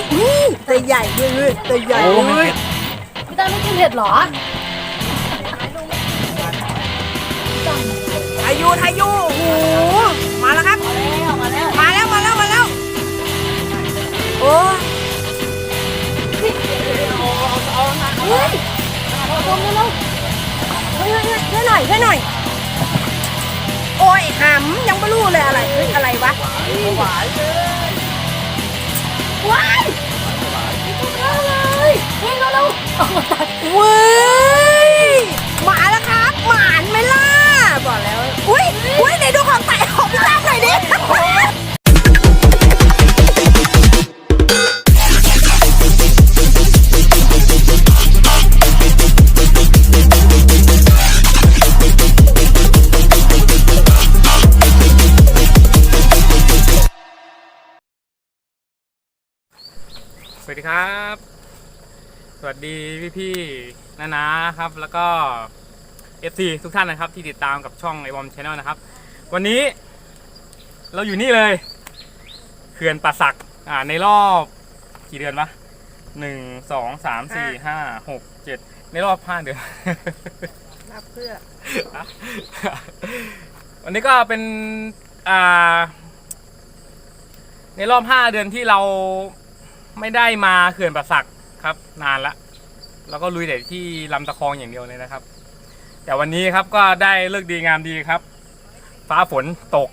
ยนี่ตัวใหญ่ด้วยเว้ยตัวใหญ่โอ้ด้วยไม่เว้ยเผ็ดพี่ตั้ไม่กินเผ็ดเหรอทายุทายุโอ้โห มาแล้วครับ มาแล้วมาแล้ว มาแล้ว มาแล้วมาแล้วโอ้ยเฮ้ยเอาตรงนี้แล้วเฮ้ยเฮ้ยเฮ้ยช่วยหน่อยช่วยหน่อย โอ้ยหำยังไม่รู้เลยอะไรเฮ้ยอะไรวะว้าย ไม่ต้องเข้าเลยเฮ้ยเร็วๆเอามาตัดเว้ยมาแล้วครับหมานไหมล่ะบอกแล้ว อุ้ยอุ้ยไหนดูของใส่ของพี่ตั้มหน่อยดิ ดีครับ สวัสดีพี่พี่ๆนานาครับ แล้วก็ FC ทุกท่านนะครับ ที่ติดตามกับช่องไอวอมชาแนลนะครับ วันนี้ เราอยู่นี่เลยเขื่อนป่าสักอ่าในรอบกี่เดือนวะหนึ่งสองสามสี่ห้าหกเจ็ดในรอบห้าเดือน รับเพื่อ วันนี้ก็เป็นอ่าในรอบห้าเดือนที่เรา ไม่ได้มาเขื่อนป่าสักครับ นานละแล้วก็ลุยแต่ที่ลำตะคองอย่างเดียวเลยนะครับ แต่วันนี้ครับก็ได้เลิกดีงามดีครับ ฟ้าฝนตก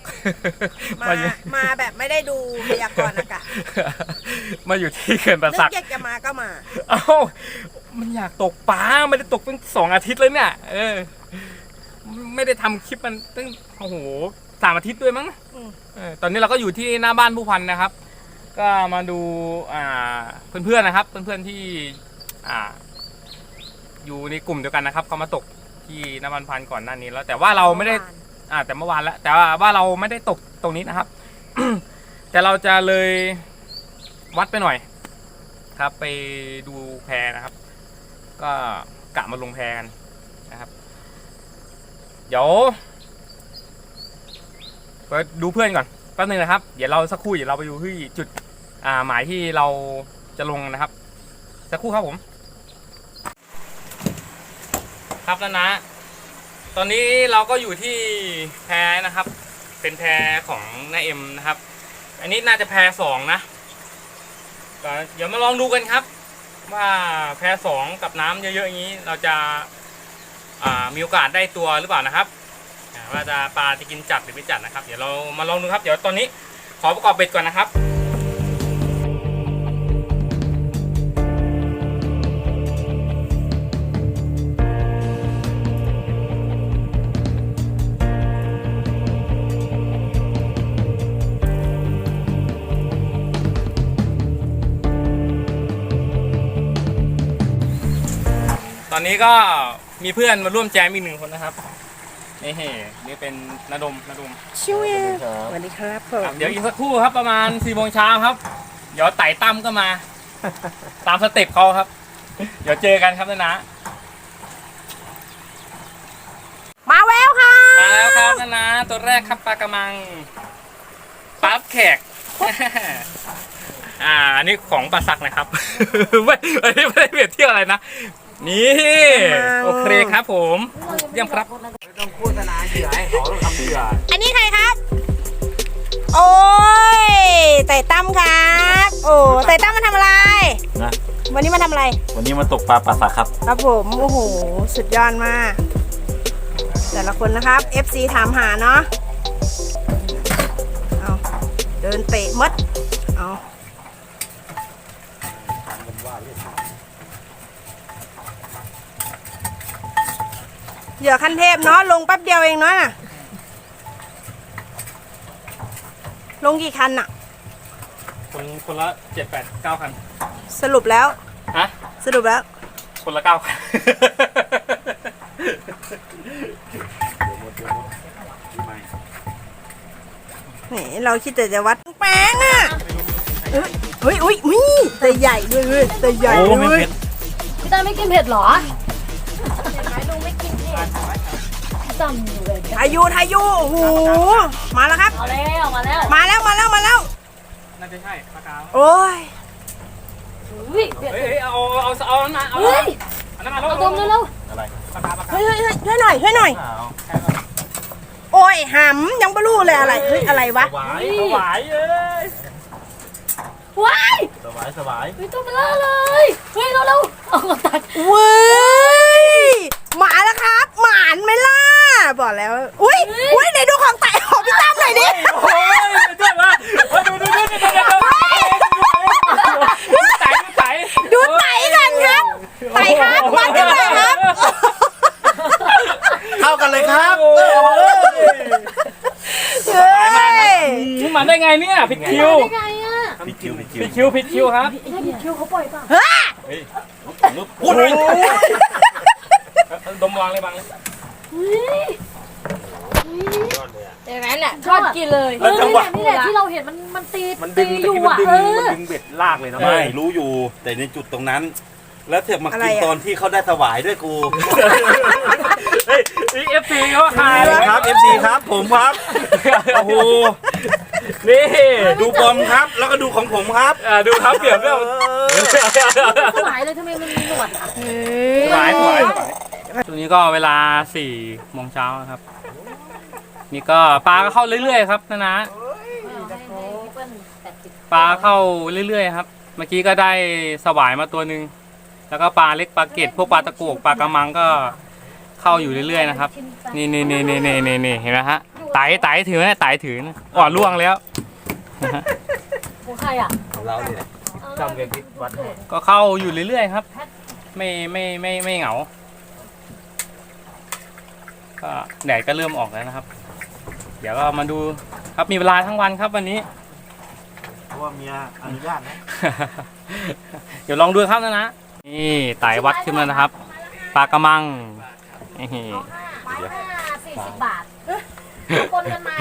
มา มาอยู่มาแบบไม่ได้ดูพยากรณ์อากาศมาอยู่ที่เขื่อนป่านึสักกอยากจะมาก็มา เอ้า มันอยากตกปลาไม่ได้ตกตั้งสองอาทิตย์เลยเนี่ย เออ ไม่ได้ทำคลิปมันตั้ง โอ้โหสามอาทิตย์ด้วยมั้งอืม เออตอนนี้เราก็อยู่ที่หน้าบ้านผู้พันนะครับ ก็มาดูอ่าเพื่อนๆนะครับ เพื่อนๆที่อ่าอยู่ในกลุ่มเดียวกันนะครับเขามาตกที่หน้าบ้านพันก่อนหน้านี้แล้ว แต่ว่าเราไม่ได้อ่าแต่เมื่อวานแล้วแต่ว่าว่าเราไม่ได้ตกตรงนี้นะครับ แต่เราจะเลยวัดไปหน่อย ครับ ไปดูแพนะครับ ก็กะมาลงแพกันนะครับ เดี๋ยวไปดูเพื่อนก่อนแป๊บนึงนะครับ เดี๋ยวเราสักครู่เดี๋ยวเราไปดูที่จุด อ่าหมายที่เราจะลงนะครับ สักครู่ครับผม ครับแล้วนะ ตอนนี้เราก็อยู่ที่แพนะครับ เป็นแพของนายเอ็มนะครับ อันนี้น่าจะแพสองนะเดี๋ยวมาลองดูกันครับ ว่าแพสองกับน้ำเยอะๆอย่างนี้ เราจะามีโอกาสได้ตัวหรือเปล่านะครับว่าจะปลาจะกินจัดหรือไม่จัดนะครับ เดี๋ยวเรามาลองดูครับ เดี๋ยวตอนนี้ขอประกอบเบ็ดก่อนนะครับ อนนี้ก็มีเพื่อนมาร่วมแจมอีกหนึ่งคนนะครับนี่เฮ้นี่เป็นนาดมนาดมชิวสวัสดีครับผมครับเดี๋ยวอีกสักครู่ครับประมาณสี่โมงเช้าครับ เดี๋ยวไต่ตั้มก็มา ตามสเต็ปเขาครับ เดี๋ยวเจอกันครับนะนะมาแววค่ะมาแล้วครับนะนะตัวแรกครับปลากระมังปั๊บแขก อ่าอันนี้ของปลาสักนะครับ ไม่ไม่ได้ไม่ได้เปรียบเทียบอะไรนะ นี่โอเคครับผมเยี่ยมครับต้องโฆษณาเหยื่อให้เขาต้องทำเหยื่ออันนี้ใครครับ โอ้ยไต่ตั้มครับ โอ้ไต่ตั้มมาทำอะไร นะวันนี้มาทำอะไร วันนี้มาตกปลาปลาสักครับ ครับผมโอ้โหสุดยอดมาก แต่ละคนนะครับ FC ถามหาเนาะเอาเดินเตะมดเอา เหยื่อขั้นเทพเนาะลงแป๊บเดียวเองเนาะน่ะลงกี่คันน่ะ คนคนละเจ็ดแปดเก้าพัน สรุปแล้วฮะสรุปแล้ว คนละเก้าพันนี่เราคิดแต่จะวัดแป้งอะเอ้ยเฮ้ยอุ้ยอุ้ยตัวใหญ่ด้วยเว้ยตัวใหญ่โอ้ด้ไม่วยเผ็ดพี่ตั้มไม่กินเผ็ดเหรอ พี่ตั้มอยู่เลยทายุทายุโอ้โหมาแล้วครับ มาแล้วมาแล้วมาแล้วมาแล้วมาแล้วน่าจะใช่ปลากาวโอ้ยเฮ้ยเดี๋ยวเฮ้ยเฮ้ยเอาเอาเอาเอาน้ำมาเอาเฮ้ยเอาน้ำมาเอาดมเร็วปากกาปากกาเฮ้ยเฮ้ยเฮ้ยช่วยหน่อยช่วยหน่อย โอ้ยหำยังไม่รู้เลยอะไรเฮ้ยอะไรวะสบายถวายเอ้ยๆว้ายสบายสบายเฮ้ยตัวเบลอเลยเฮ้ยเร็วๆเอามาตัดเว้ยหมาแล้วครับหมานไหมล่ะ บอกแล้ว อุ้ยอุ้ยไหนดูของไต่ของพี่ตั้มหน่อยดิโอ้ยเจ้ามาดูดูดูดูดูดูดูไต่ไต่ดูไต่กันครับไต่ครับวัดกันหน่อยครับ เข้ากันเลยครับเฮ้ยมาได้ไงเนี่ยผิดคิวได้ไงอะผิดคิวผิดคิวผิดคิวผิดคิวครับไอ้เนี่ยคิวเขาปล่อยป่ะเฮ้ยลุกลุกพูดเลยดมวางเลยบางเลย เฮ้ย อย่างนั้นน่ะ ชอบกินเลยเออนี่แหละนี่แหละที่เราเห็นมันมันตีมันดึตีงอยู่มันอะดึงเออมันดึงเบ็ดลากเลยนะไม่รู้อยู่ แต่ในจุดตรงนั้น แล้วเถือกมาอะไรกินอะ ตอนที่เขาได้ถวายด้วยกูเฮ้ยเอฟซีเขาหายครับ FC ครับผมครับโอ้โหนี่ดูบอมครับ แล้วก็ดูของผมครับอ่าดูครับเปรียบเทียบสวายเลยทำไมมันมีหนวดอะสายสายตรงนี้ก็เวลาสี่โมงเช้าครับ นี่ก็ปลาก็เข้าเรื่อยๆครับนะนะปลาเข้าเรื่อยๆครับ เมื่อกี้ก็ได้สวายมาตัวหนึ่งแล้วก็ปลาเล็กปลาเกตพวกปลาตะโกกปลากระมังก็เข้าอยู่เรื่อยๆนะครับ นี่นี่นี่นี่นี่นี่นี่เห็นไหมฮะไต่ไต่ถือนะไต่ถือนะอ่อนล่วงแล้วนะฮะของใครอะเราเนี่ยจำเรียนวัดก็เข้าอยู่เรื่อยๆครับ ไม่ไม่ไม่ไม่เหงาก็แดดก็เริ่มออกแล้วนะครับ เดี๋ยวก็มาดูครับมีเวลาทั้งวันครับวันนี้ เพราะว่าเมียอนุญาตนะเดี๋ยวลองดูครับนะนะนี่ไต่วัดขึ้นมานะครับปลากระมังนี่ไม้ละสี่สิบบาทคนกันมา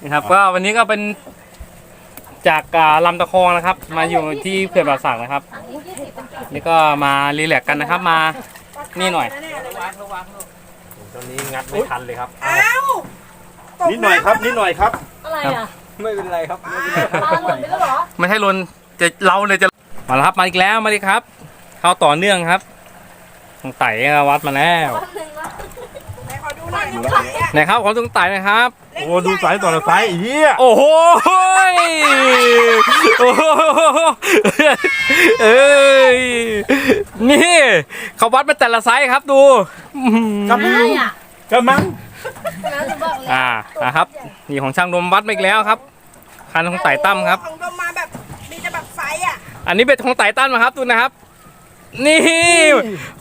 นี่ครับก็วันนี้ก็เป็นจากอ่าลำตะคองนะครับ มาอยู่ที่เขื่อนป่าสักนะครับอันนี้ยี่สิบเป็นกี่นี่ก็มารีแลกซ์กันนะครับมานี่หน่อยต อนนี้งัดไม่ทันเลยครับเอ้าตกนิดหน่อยครับ นิดหน่อยครับอะไรอะไม่เป็นไรครับปลาหล่นไปแล้วเหรอไม่ใช่ลนจะเราเลยจะมาแล้วครับมาอีกแล้วมาดิครับเข้าต่อเนื่องครับตรงไต่ก็วัดมาแล้ววันหนึ่งละไหนขอดูหน่อยดูไหนอะไหนครับของตรงไต่นะครับเล็ก โอ้ดูสายต่อสายอีเหี้ยโอ้โหยโอ้โหเอ้ยนี่เขาวัดมาแต่ละไซส์ครับดูอื้อหืออะไรอะกระมังแล้วจะบอกเลยอ่านะครับนี่ของช่างดมวัดมาอีกแล้วครับ คันของไต่ตั้มครับของดมมาแบบมีแต่แบบไซส์อะอันนี้เป็นของไต่ตั้มนะครับดูนะครับนี่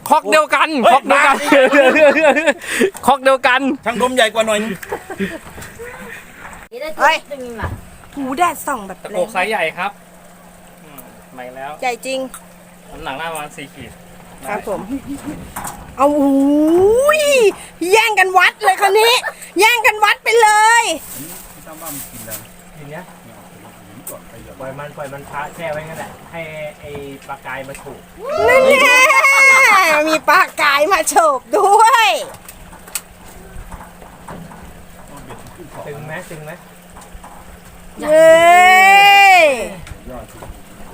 คอกเดียวกันคอกเดียวกันคอกเดียวกันช่างดมใหญ่กว่าหน่อย นี่ได้ตัวนิดนึงล่ะหูแดดส่องแบบตะแรโกงกไซส์ใหญ่ครับอืมใหม่แล้วใหญ่จริง น้ำหนักหน้าประมาณสี่ขีดครับผม เอาอุ้ยแย่งกันวัดเลยคันนี้ แย่งกันวัดไปเลยทีเนี้ยปล่อยมันปล่อยมันพาแช่ไว้งั้นแหละให้ไอ้ปลากายมาถูกนั่นแน่มีปลากายมาโฉบด้วย ตึงไหมตึงไหมเย้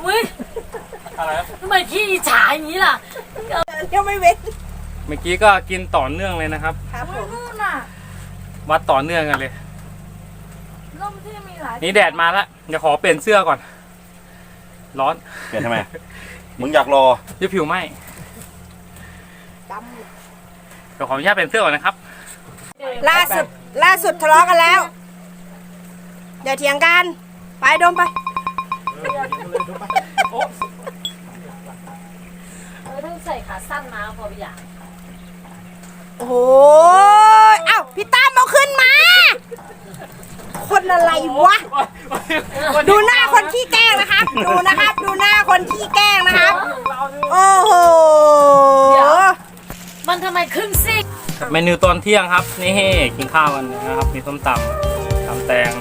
อุ้ยอะไรครับทำไมขี้อิจฉาอย่างนี้ล่ะเดี๋ยวไม่เว้นเมื่อกี้ก็กินต่อเนื่องเลยนะครับ ครับผมนู่นน่ะวัดต่อเนื่องกันเลยร่มที่มีหลายนี่แดดมาแล้วเดี๋ยวขอเปลี่ยนเสื้อก่อน ร้อนเปลี่ยนทำไม มึงอยากรอ จะผิวไหมเดี๋ยวขออนุญาตเปลี่ยนเสื้อก่อนนะครับ ล่าสุดล่าสุดทะเลาะกันแล้ว เดี๋ยวเถียงกัน ไปดมไป เออถ้าใส่ขาสั้นมาพอไปอย่างโอ้โหเอ้าพี่ตั้มเอาขึ้นมา คนอะไรวะ ดูหน้าคนขี้แกล้งนะครับ ดูนะครับ ดูหน้าคนขี้แกล้งนะครับ โอ้โห มันทำไมครึ่งซีก เมนูตอนเที่ยงครับ นี่กินข้าวกันนะครับ มีส้มตำตำแตง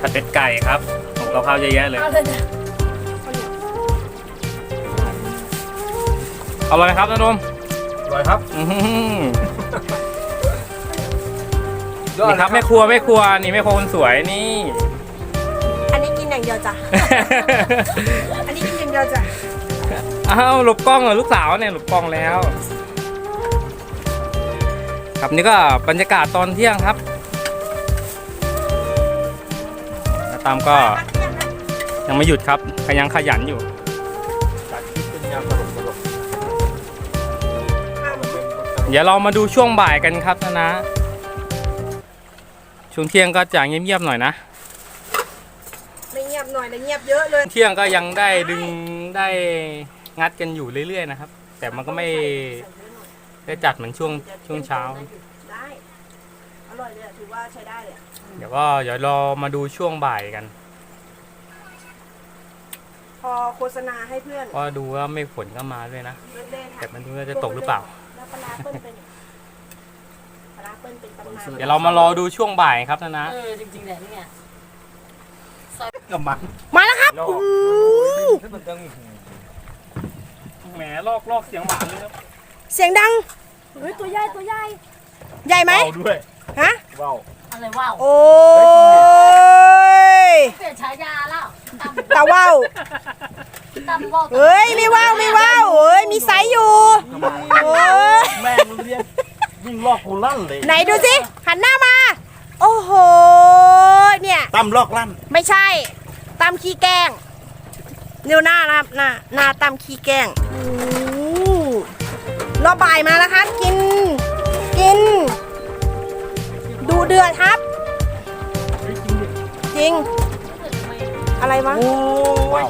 ผัดเป็ดไก่ครับของกับข้าวเยอะแยะเลยเอาเลยนะเอาเลยครับนะดมอร่อยครับอื้อหือนี่ครับแม่ครัวแม่ครัวนี่แม่ครัวคนสวยนี่ อันนี้กินอย่างเดียวจ้ะ อันนี้กินอย่างเดียวจ้ะ อ้าวหลบกล้องเหรอลูกสาวเนี่ยหลบกล้องแล้ว ครับนี่ก็บรรยากาศตอนเที่ยงครับแล้วตามก็ยังไม่หยุดครับก็ยังขยันอยู่จากคลิปเป็นยามตลกตลกเดี๋ยวเรามาดูช่วงบ่ายกันครับนะนะ ช่วงเที่ยงก็จะเงียบๆหน่อยนะไม่เงียบหน่อยแต่เงียบเยอะเลย เที่ยงก็ยังได้ดึงได้งัดกันอยู่เรื่อยๆนะครับ แต่มันก็ไม่ ได้จัดเหมือนช่วงช่วงเช้า ได้อร่อยเลยอะถือว่าใช้ได้เลยอะเดี๋ยวก็เดี๋ยวรอมาดูช่วงบ่ายกันพอโฆษณาให้เพื่อนเพราะดูว่าไม่ฝนก็มาด้วยนะเล่นๆแต่ค่ะมันดูว่าจะตกหรือเปล่า แล้วปลาร้าเปิ้ลเป็นไงปลาร้าเปิ้ลเป็นตำนานเดี๋ยวเรามารอดูช่วงบ่ายครับนะนะเออจริงๆเนี่ยนี่ไงกับมันมาแล้วครับลอกอู้มันต้องแหมลอกลอกเสียงหวานเลยครับ เสียงดังเฮ้ยตัวใหญ่ตัวใหญ่ใหญ่ไหมเบาด้วยฮะเบาอะไรว้าวโอ้ยเปลี่ยนฉายาแล้วตำตาว่าวตำว่าวเฮ้ยไม่ว่าวไม่ว่าวเฮ้ยมีไซส์อยู่โอ้ยแม่งเรียกวิ่งลอกกูลั่นเลยไหนดูสิหันหน้ามา โอ้โหเนี่ยตั้มลอกลั่นไม่ใช่ตำขี้แกล้งเดี๋ยวหน้านะครับหน้าหน้าตำขี้แกล้งโอ้ รอบบ่ายมาแล้วครับ กิน กิน ดูเดือดครับ จริง อะไรวะว้าว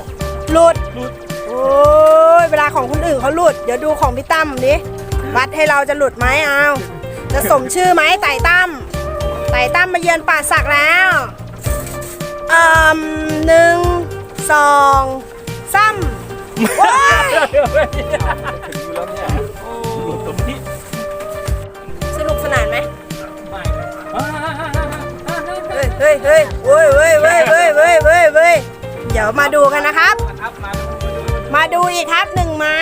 หลุด โอ้ยเวลาของคนอื่นเขาหลุด เดี๋ยวดูของพี่ตั้มดิวัดให้เราจะหลุดไหมเอาจะสมชื่อไหมไต่ตั้มไต่ตั้มมาเยือนป่าสักแล้วเอ่มหนึ่งสองสามโอ้ย ถึงอยู่แล้วเนี่ย หลุดตรงนี้สนุกสนานไหมไม่เลยเฮ้ยเฮ้ยเฮ้ยเว้ยเว้ยเว้ยเว้ยเว้ยเว้ยเว้ยเดี๋ยวมาดูกันนะครับครับมาดูมาดูอีกครับหนึ่งไม้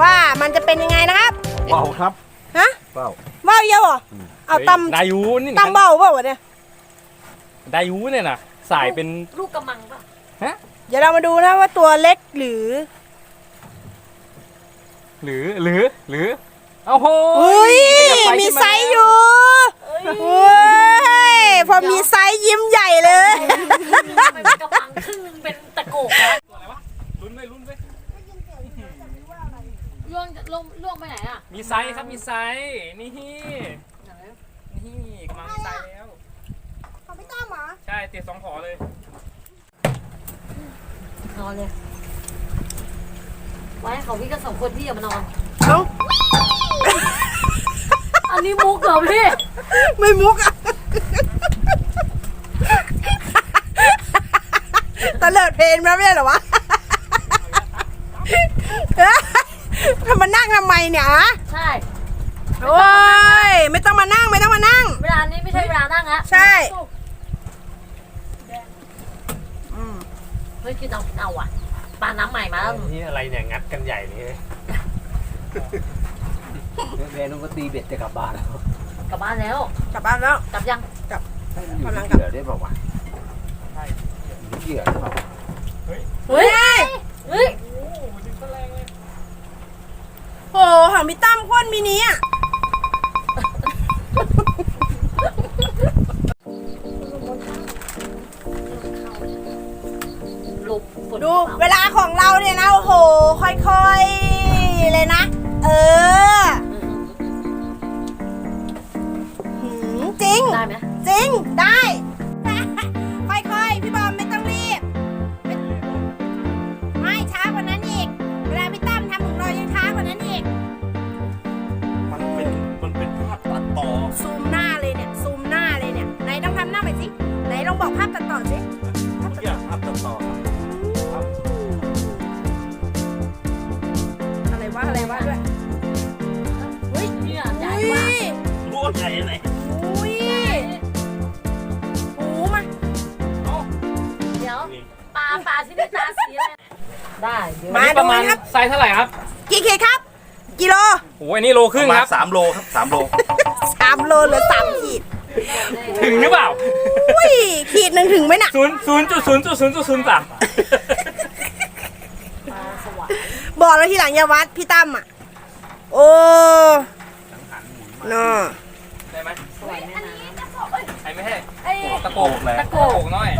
ว่ามันจะเป็นยังไงนะครับเบาครับฮะเบาว่าวเยอะเหรอเอาตดายูนี่ำตำเบาเปล่าวะเนี่ยดายูเนี่ยนะสายเป็นลูกกระมังป่ะเดี๋ยวเรามาดูนะว่าตัวเล็กหรือ หรือหรือหรือ โอ้โหอุ้ยขยับไปมีขึ้นไซส์อยู่เฮ้ยพอมีไซส์ยิ้มใหญ่เลยทำไมเป็นกระมังครึ่งนึงเป็นตะโกกนะตัวอะไรวะลุ้นไปลุ้นไปล่วงล่วงล่วงไปไหนอะ มีไซส์ครับมีไซส์นี่นี่กำลังมีไซส์แล้วของพี่ต้อมเหรอ ใช่เตียสองขอเลยนอนเลยไว้ให้เขาพี่กันสองคนพี่อย่ามานอนเอ้า อันนี้มุกเหรอพี่ไม่มุกอะตะเลิดเพลงมาไม่ใช่เหรอวะทำมานั่งทำไมเนี่ยฮะใช่โอ้ยไม่ต้องมานั่งไม่ต้องมานั่ง เวลานี้ไม่ใช่เวลานั่งละใช่เฮ้ยกินเอากินเอาอะปลาน้ำใหม่มาแล้วนี่อะไรเนี่ย งัดกันใหญ่เลย แม่นุ่งก็ตีเบ็ดจะกลับบ้านแล้วกลับบ้านแล้ว กลับบ้านแล้ว กลับยังกำลังกลับเหยื่อได้เปล่าวะเหยื่อได้เปล่าเฮ้ย เฮ้ย โหของพี่ตั้มโคตรมินิอะหลบฝนดูเปเวล่าลาของเราเนี่ยนะ โอ้โห ค่อยๆ เลยนะ เออหืมจริง ได้ไหมจริง ได้ ได้เดี๋ยวมาอันนี้ประมาณดูนะครับไซส์เท่าไหร่ครับกี่เคครับ กิโลโอ้ยอันนี้โลคปรึ่งระมาคณรับสามโลครับสามโลสามโลหรือสามขีดถึงหรือเปล่าอุ้ยขีดหนึ่งถึงไหมน่ะศูนย์ศูนย์จุดศูนย์จุดศูนย์จุดศูนย์สามปลาสวายบอกแล้วทีหลังอย่าวัดพี่ตั้มอะ โอ้น่าได้ไหมสวายแม่น้ไอ้ไม่ให้ำไอ้ตะโกกเลยตะโกกน้อย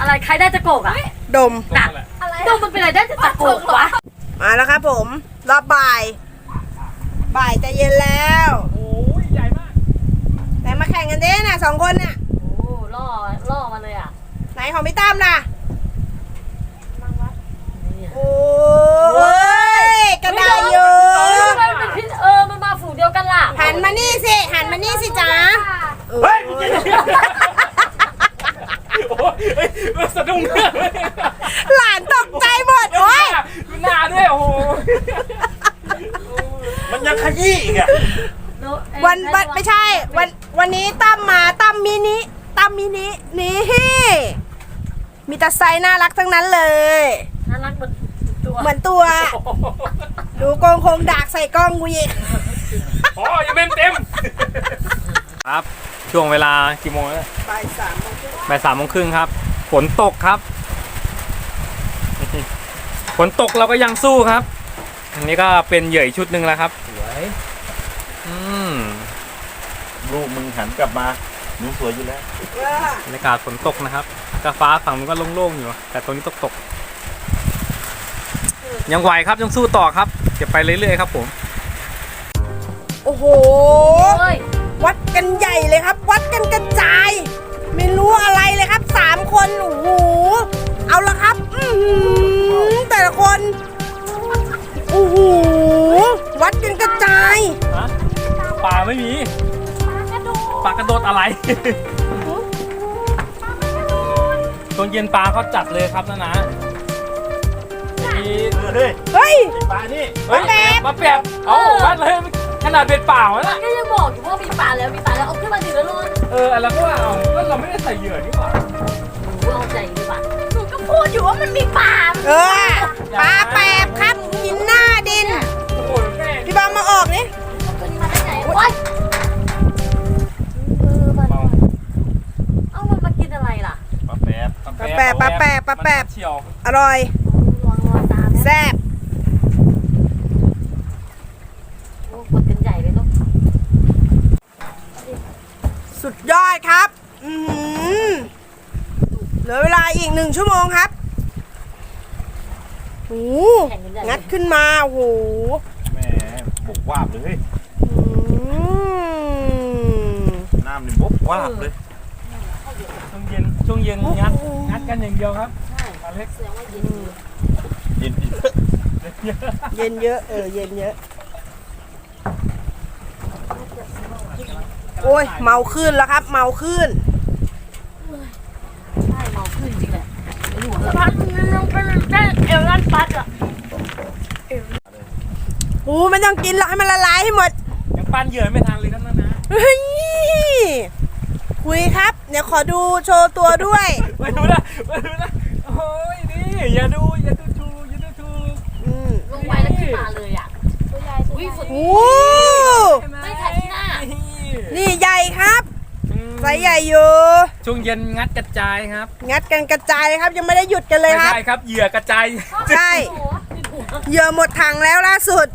อะไรใครได้ตะโกกอะ ดมตรงนั้นแหละ ดมมันเป็นอะไรได้ตะโกกวะมาแล้วครับผมรอบบ่าย บ่ายจะเย็นแล้วโอ้ยใหญ่มากไหนมาแข่งกันเด้น่ะสองคนน่ะโอ้ล่อล่อมาเลยอะไหนของพี่ตั้มล่ะนี่โอ้ยกระไดอยู่เออมันเป็นพิษเออมันมาฝูงเดียวกันล่ะหันมานี่สิหันมานี่สิจ้าเฮ้ยมึงจะ โอ้ยเฮ้ยสะดุ้งเลยหลานตกใจหมดโอ้ยดูหน้าด้วยโอ้โหมันยังขยี้อีกอะวันวันไม่ใช่ วันวันนี้ตั้มมาตั้มมินิตั้มมินินี่มีแต่ไซส์น่ารักทั้งนั้นเลย น่ารักเหมือนตัวเหมือนตัว ดูโกงคงดากใส่กล้องกูอีกอ๋อยังเป็นเต็มครับ ช่วงเวลากี่โมงแล้วบ่ายสามโมง บ่ายสามโมงครึ่งครับ ฝนตกครับ ฝนตกเราก็ยังสู้ครับ อันนี้ก็เป็นเหยื่ออีกชุดหนึ่งแล้วครับ สวยอืมลูกมึงหันกลับมาหนูสวยอยู่แล้วบรรยากาศฝนตกนะครับกาฟ้าฝั่งมันก็โล่งๆอยู่ แต่ตรงนี้ตกตกๆยังไหวครับยังสู้ต่อครับเก็บไปเรื่อยๆครับผม โอ้โหเฮ้ยวัดกันใหญ่เลยครับ วัดกันกระจาย ไม่รู้อะไรเลยครับสามคนโอ้โหเอาละครับ อือหือแต่ละคนโอ้โหวัดกันกระจายฮะปลาไม่มีปลากระโดดอะไร ตอนเย็นปลาเขาจัดเลยครับนะนะมีเฮ้ยเฮ้ยไอ้ปลานี่เฮ้ยปลาแปบปลาแปบเอาวัดเลยขนาดเบ็ดเปล่าแล้วมันนะก็ยังบอกอยู่ว่ามีปลาแล้วมีปลาแล้วเอาขึ้นมาดิแล้วลุน เออแล้วก็ว่าเอาก็เราไม่ได้ใส่เหยื่อนี่หว่าโอ้เอาใจดีกว่าหนูก็พูดอยู่ว่ามันมีปลาเออปลาแปบครับกินหน้าดิน โอ้โหแม่พี่บอมมาออกนี่ตัวนี้มาได้ไหนโอ๊ยเออมันเมาเอ้ามันมากินอะไรล่ะปลาแป๊บปลาแปบปลาแปบปลาแปบเฉียวอร่อย ลองรอตามนะ แซ่บ โอ้กดกันใหญ่เลยลูก สุดยอดครับ อือหือเหลื อเวลาอีกหนึ่งชั่วโมงครับโอ้โหแข่งกันใหญ่งัดขึ้นมาโอ้โหแหม่บุกวาบเลยอืมน้ำนี่บุกวาบเลยช่วงเย็นช่วงเย็นงัดงัดกันอย่างเดียวครับใช่ปลาเล็กแสดงว่าเย็นอยู่ยินดีเย็นเยอะเออเย็นเยอะ โอ้ยเมาขึ้นแล้วครับ เมาขึ้น ใช่เมาขึ้นจริงแหละอยู่ สะพานมันลงไปได้เอวลั่นปัดอะโอ้ไม่ต้องกินหรอกให้มันละลายให้หมดยังปั้นเหยื่อไม่ทันเลยครับนะนะเฮ้ยคุยครับ เดี๋ยวขอดูโชว์ตัวด้วยไปดูนะไปดูนะโอ้ยนี่อย่าดูอย่าดูถูกอย่าดูถูกอืมลงไปแล้วขึ้นมาเลยอะตัวใหญ่อุ้ยฝนโอ้ไม่ถ่ายที่หน้านี่ใหญ่ครับอืม ไซส์ใหญ่อยู่ช่วงเย็นงัดกระจายครับ งัดกันกระจายเลยครับยังไม่ได้หยุดกันเลยไม่ครับ ใช่ครับเหยื่อกระจายใช่โอ้โหติดหัวเหยื่อหมดถังแล้วล่าสุด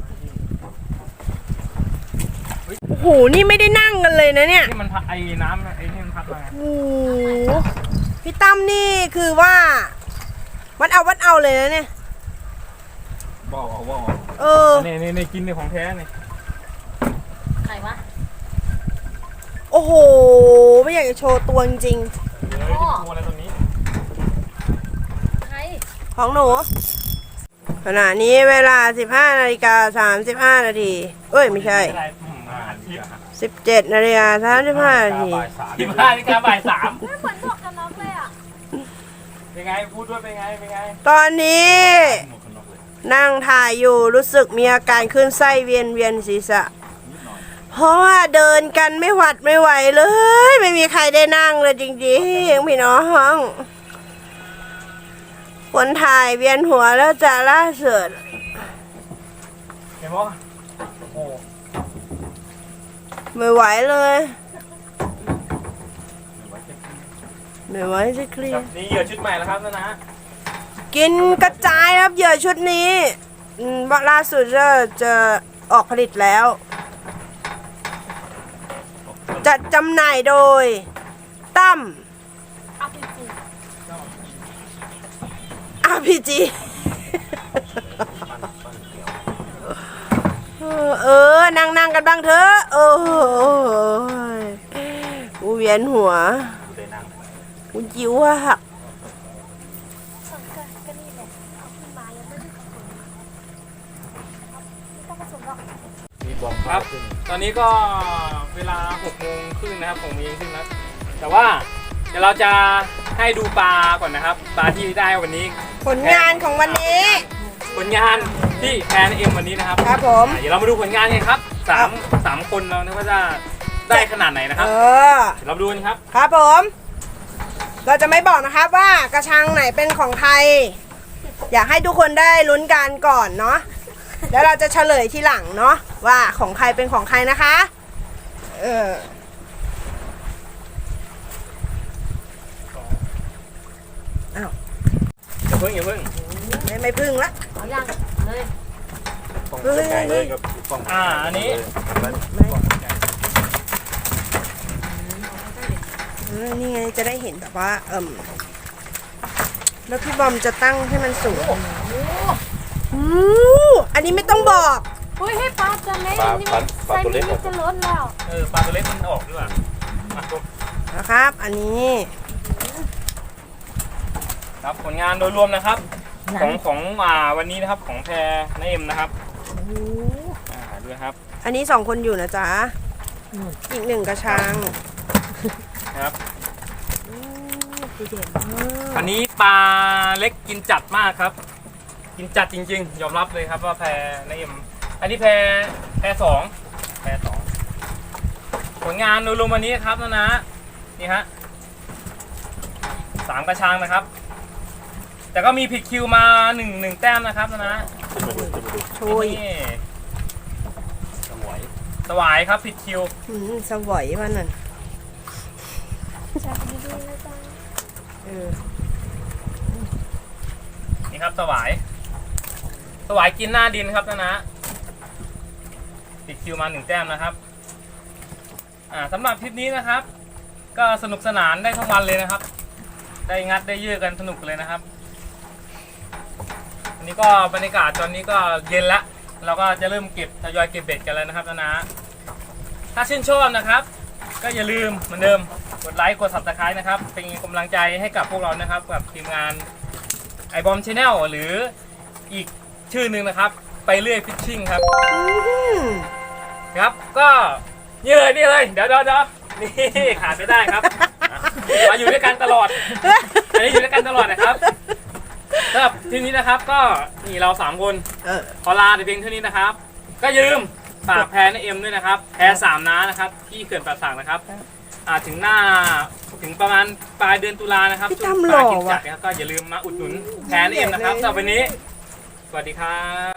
โอ้โหนี่ไม่ได้นั่งกันเลยนะเนี่ยนี่มันพัดไอ้น้ำไอ้นี่มันพัดมาโอ้โหพี่ตั้มนี่คือว่า วัดเอาวัดเอาเลยนะเนี่ยบอกเอาบอกเออเนี่ยเนี่ยเนี่ยกินในของแท้เนี่ย ใครวะ โอ้โห ไม่อยากจะโชว์ตัวจริงเดี๋ยวจะกลัวอะไรตรงนี้ใครๆของหนูขณะนี้เวลา 15นาฬิกา35นาทีเอ้ย ไม่ใช่ อะไรอืมอาหารทิพย์17นาฬิกา35นาทีบ่ายสามสิบห้านาฬิกาบ่ายสามเหมือนหมวกกันน็อกเลยอะเป็นไงพูดด้วยเป็นไงเป็นไงตอนนี้หมวกกันน็อกเลยนั่งถ่ายอยู่รู้สึกมีอาการขึ้นไส้เวียนเวียนศีรษะ เพราะว่าเดินกันไม่หวัดไม่ไหวเลย ไม่มีใครได้นั่งเลยจริงๆพี่น้องคนถ่ายเวียนหัวแล้วจะล่าสุดเห็นปะโอ้ไม่ไหวเลยไม่ไหวจะเคลียครับร์นี่เหยื่อชุดใหม่แล้วครับนะนะกินกระจายครับเหยื่อชุดนี้อืมล่าสุดจะจะออกผลิตแล้ว จัดจำหน่ายโดย ตั้มอาไปจริง RPG เออ นั่งนั่งกันบ้างเถอะ โอ้ยกูเวียนหัวกูจิ๋วอะหักก็นี่แหละเอาขึ้นมายังไม่ได้ผสมไม่ต้องผสมหรอก มีบองครับ ตอนนี้ก็เวลา6โมงครึ่งนะครับ6โมงเย็นครึ่งแล้วแต่ว่าเดี๋ยวเราจะให้ดูปลาก่อนนะครับปลาที่ได้วันนี้ผลงานของวันนี้ ผลงานที่แพนเอ็มวันนี้นะครับครับผมอะเดี๋ยวเรามาดูผลงานกันครับสามสามคนเรานะว่าจะได้ขนาดไหนนะคเอรับอเดี๋ยวเราดูกันครับครับผม เราจะไม่บอกนะครับว่ากระชังไหนเป็นของใคร อยากให้ทุกคนได้ลุ้นกันก่อนเนาะ แล้วเราจะเฉลยทีหลังเนาะว่าของใครเป็นของใครนะคะ เอออย่าเพิ่งอย่าเพิ่งไม่ไม่พึ่งละ เอายังเลยต้องใกล้ๆเลยกับต้องอ่าอันนี้ เออนี่ไงจะได้เห็นแบบว่า เอิ่มแล้วพี่บอมจะตั้งให้มันสูงอู้ อันนี้ไม่ต้องบอก อุ้ยให้ปลาตัวเล็กปลานี่ปลามันปลาตัวเล็ก ไซส์นี้มันจะล้นแล้ว เออปลาตัวเล็กมันออกด้วยมาครับนะครับ อันนี้ครับผลงานโดยรวมนะครับ ของของอ่าวันนี้นะครับของแพรนเอ็มนะครับอ่าดูนะครับอันนี้สองคนอยู่นะจ๊ะอีกหนึ่งกระชังนะครับดีเด่นอันนี้ปลาเล็กกินจัดมากครับ กินจัดจริง ๆ ยอมรับเลยครับว่าแพรนเอ็มอันนี้แพรแพรสองแพรสองผลงานโดยรวมวันนี้ครับนะนะนี่ฮะสามกระชังนะครับ แต่ก็มีผิดคิวมาหนึ่งหนึ่งแต้มนะครับนะนะขึ้นมาดูขึ้นมาดูโชยนี่สมวยสวายครับผิดคิวอืมสวยมันนั่นจับดีๆนะจ๊ะ เออ นี่ครับสวาย สวายกินหน้าดินครับนะนะติดคิวมาหนึ่งแต้มนะครับ อ่าสำหรับทริปนี้นะครับ ก็สนุกสนานได้ทั้งวันเลยนะครับ ได้งัดได้ยืดกันสนุกเลยนะครับอันนี้ก็บรรยากาศตอนนี้ก็เย็นละเราก็จะเริ่มเก็บทยอยเก็บเบ็ดกันแล้วนะครับนะนะถ้าชื่นชอบนะครับ ก็อย่าลืมเหมือนเดิมกดไลค์กด subscribe นะครับ เป็นกำลังใจให้กับพวกเรานะครับ กับทีมงานไอบอมชาแนลหรืออีก ชื่อหนึ่งนะครับ ไปเรื่อยฟิชชิ่งครับอืมครับก็นี่เลยนี่เลยเดี๋ยวเดี๋ยวเดี๋ยวนี่ขาดไม่ได้ครับมาอยู่ด้วยกันตลอดอันนี้อยู่ด้วยกันตลอดนะครับสำหรับทีนี้นะครับก็นี่เราสามคนเออ ขอลาแต่เพียงเท่านี้นะครับ ก็อย่าลืมฝากแพรในเอ็มด้วยนะครับ แพรสามน้านะครับ ที่เขื่อนป่าสักนะครับอ่าถึงหน้าถึงประมาณปลายเดือนตุลานะครับพี่ช่วงทำปหล่ลาอยกินจัว่ะดนะครับก็อย่าลืมมาอุดหนุนแพรในเอ็มนะครับสำหรับวันนี้ส วัสดีครับ